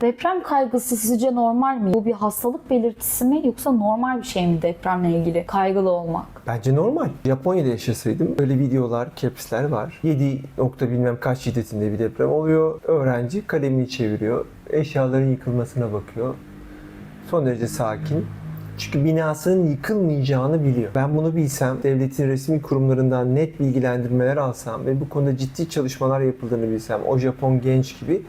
Deprem kaygısı sizce normal mi? Bu bir hastalık belirtisi mi yoksa normal bir şey mi depremle ilgili kaygılı olmak? Bence normal. Japonya'da yaşasaydım öyle videolar, capsler var. 7 nokta bilmem kaç şiddetinde bir deprem oluyor. Öğrenci kalemini çeviriyor. Eşyaların yıkılmasına bakıyor. Son derece sakin. Çünkü binasının yıkılmayacağını biliyor. Ben bunu bilsem, devletin resmi kurumlarından net bilgilendirmeler alsam ve bu konuda ciddi çalışmalar yapıldığını bilsem, o Japon genç gibi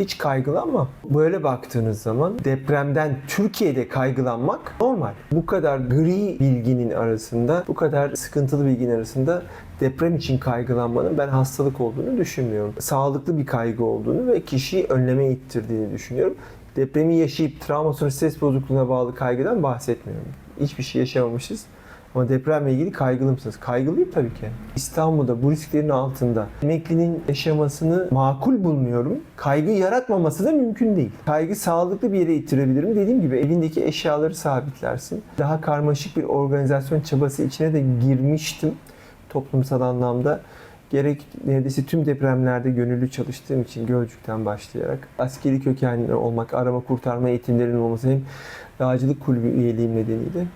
hiç kaygılanmam. Böyle baktığınız zaman depremden Türkiye'de kaygılanmak normal. Bu kadar gri bilginin arasında, bu kadar sıkıntılı bilginin arasında deprem için kaygılanmanın ben hastalık olduğunu düşünmüyorum. Sağlıklı bir kaygı olduğunu ve kişiyi önleme ittirdiğini düşünüyorum. Depremi yaşayıp travma sonrası stres bozukluğuna bağlı kaygıdan bahsetmiyorum. Hiçbir şey yaşamamışız. Ama depremle ilgili kaygılı mısınız? Kaygılıyım tabii ki. İstanbul'da bu risklerin altında emeklinin yaşamasını makul bulmuyorum. Kaygı yaratmaması da mümkün değil. Kaygı sağlıklı bir yere ittirebilirim. Dediğim gibi evindeki eşyaları sabitlersin. Daha karmaşık bir organizasyon çabası içine de girmiştim toplumsal anlamda. Gerek neredeyse tüm depremlerde gönüllü çalıştığım için Gölcük'ten başlayarak askeri kökenli olmak, arama kurtarma eğitimlerinin olması hem dağcılık kulübü üyeliğim nedeniyle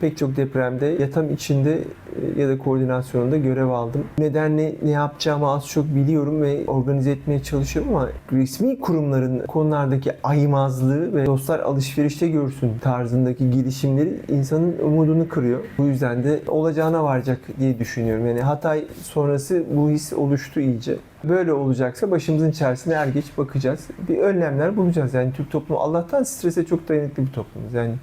pek çok depremde yatağım içinde e, ya da koordinasyonunda görev aldım. Nedenle ne yapacağımı az çok biliyorum ve organize etmeye çalışıyorum ama resmi kurumların konulardaki aymazlığı ve dostlar alışverişte görsün tarzındaki gelişimleri insanın umudunu kırıyor. Bu yüzden de olacağına varacak diye düşünüyorum. Yani Hatay sonrası bu his oluştu iyice. Böyle olacaksa başımızın içerisine er geç bakacağız. Bir önlemler bulacağız. Yani Türk toplumu Allah'tan strese çok dayanıklı bir toplumuz. Yani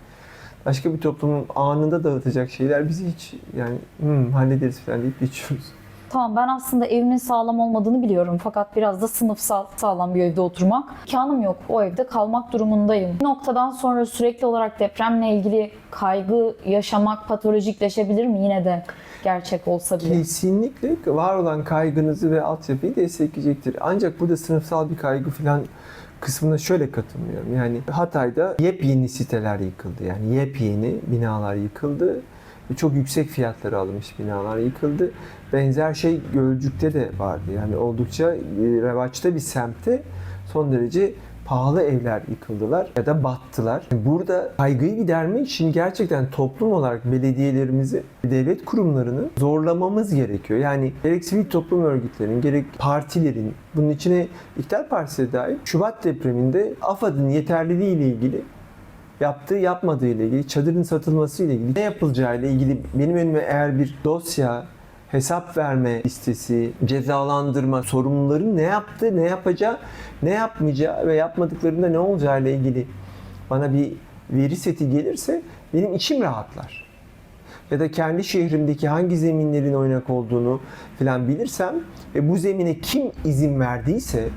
başka bir toplumun anında dağıtacak şeyler bizi hiç yani hmm, hallederiz falan deyip geçiyoruz. Tamam ben aslında evimin sağlam olmadığını biliyorum fakat biraz da sınıfsal sağlam bir evde oturmak. İmkanım yok o evde kalmak durumundayım. Bir noktadan sonra sürekli olarak depremle ilgili kaygı yaşamak patolojikleşebilir mi yine de gerçek olsa bile? Kesinlikle var olan kaygınızı ve altyapıyı destekleyecektir. Ancak burada sınıfsal bir kaygı falan kısmına şöyle katılmıyorum. Yani Hatay'da yepyeni siteler yıkıldı. Yani yepyeni binalar yıkıldı. Çok yüksek fiyatları alınmış binalar yıkıldı. Benzer şey Gölcük'te de vardı. Yani oldukça e, revaçta bir semtte son derece pahalı evler yıkıldılar ya da battılar. Burada kaygıyı gidermek için gerçekten toplum olarak belediyelerimizi, devlet kurumlarını zorlamamız gerekiyor. Yani gerek sivil toplum örgütlerinin, gerek partilerin, bunun içine İktidar Partisi dahil, Şubat depreminde AFAD'ın yeterliliği ile ilgili yaptığı yapmadığı ile ilgili, çadırın satılması ile ilgili, ne yapılacağı ile ilgili benim önüme eğer bir dosya, hesap verme listesi, cezalandırma, sorumluların ne yaptığı, ne yapacağı, ne yapmayacağı ve yapmadıklarında ne olacağı ile ilgili bana bir veri seti gelirse benim içim rahatlar. Ya da kendi şehrimdeki hangi zeminlerin oynak olduğunu falan bilirsem ve bu zemine kim izin verdiyse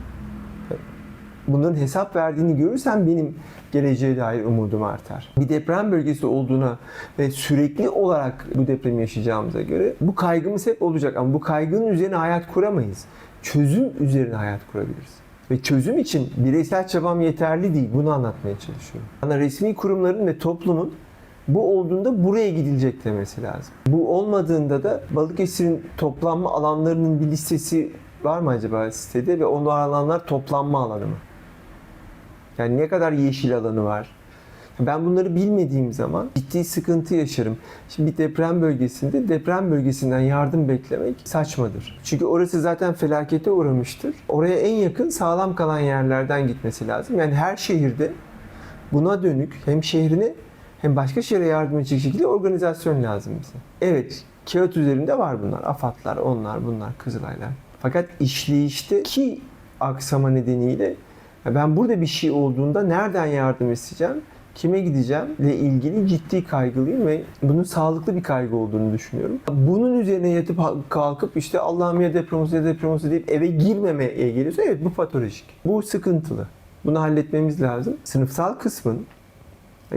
bunların hesap verdiğini görürsem benim geleceğe dair umudum artar. Bir deprem bölgesi olduğuna ve sürekli olarak bu depremi yaşayacağımıza göre bu kaygımız hep olacak ama bu kaygının üzerine hayat kuramayız. Çözüm üzerine hayat kurabiliriz. Ve çözüm için bireysel çabam yeterli değil. Bunu anlatmaya çalışıyorum. Bana resmi kurumların ve toplumun bu olduğunda buraya gidilecek demesi lazım. Bu olmadığında da Balıkesir'in toplanma alanlarının bir listesi var mı acaba sitede ve o alanlar toplanma alanı mı? Yani ne kadar yeşil alanı var? Ben bunları bilmediğim zaman ciddi sıkıntı yaşarım. Şimdi bir deprem bölgesinde deprem bölgesinden yardım beklemek saçmadır. Çünkü orası zaten felakete uğramıştır. Oraya en yakın sağlam kalan yerlerden gitmesi lazım. Yani her şehirde buna dönük hem şehrine hem başka şehre yardım edecek şekilde organizasyon lazım bize. Evet, kağıt üzerinde var bunlar. AFAD'lar, onlar, bunlar, Kızılaylar. Fakat işleyişteki aksama nedeniyle ben burada bir şey olduğunda nereden yardım isteyeceğim, kime gideceğim ile ilgili ciddi kaygılıyım ve bunun sağlıklı bir kaygı olduğunu düşünüyorum. Bunun üzerine yatıp kalkıp işte Allah'ım ya deprem olsa ya deprem olsa deyip eve girmemeye geliyorsa evet bu patolojik. Bu sıkıntılı. Bunu halletmemiz lazım. Sınıfsal kısmın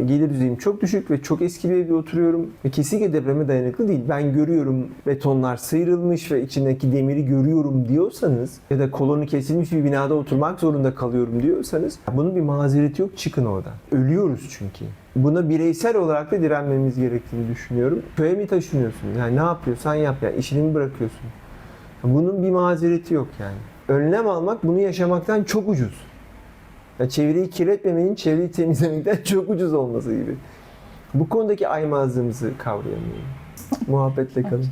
gelir düzeyim çok düşük ve çok eski bir evde oturuyorum ve kesinlikle depreme dayanıklı değil. Ben görüyorum betonlar sıyrılmış ve içindeki demiri görüyorum diyorsanız ya da kolonu kesilmiş bir binada oturmak zorunda kalıyorum diyorsanız bunun bir mazereti yok çıkın oradan. Ölüyoruz çünkü. Buna bireysel olarak da direnmemiz gerektiğini düşünüyorum. Köye mi taşınıyorsun? Yani ne yapıyorsan yap ya. İşini mi bırakıyorsun? Bunun bir mazereti yok yani. Önlem almak bunu yaşamaktan çok ucuz. Ya çevreyi kirletmemenin çevreyi temizlemekten çok ucuz olması gibi. Bu konudaki aymazlığımızı kavrayamıyorum. Muhabbetle kalın.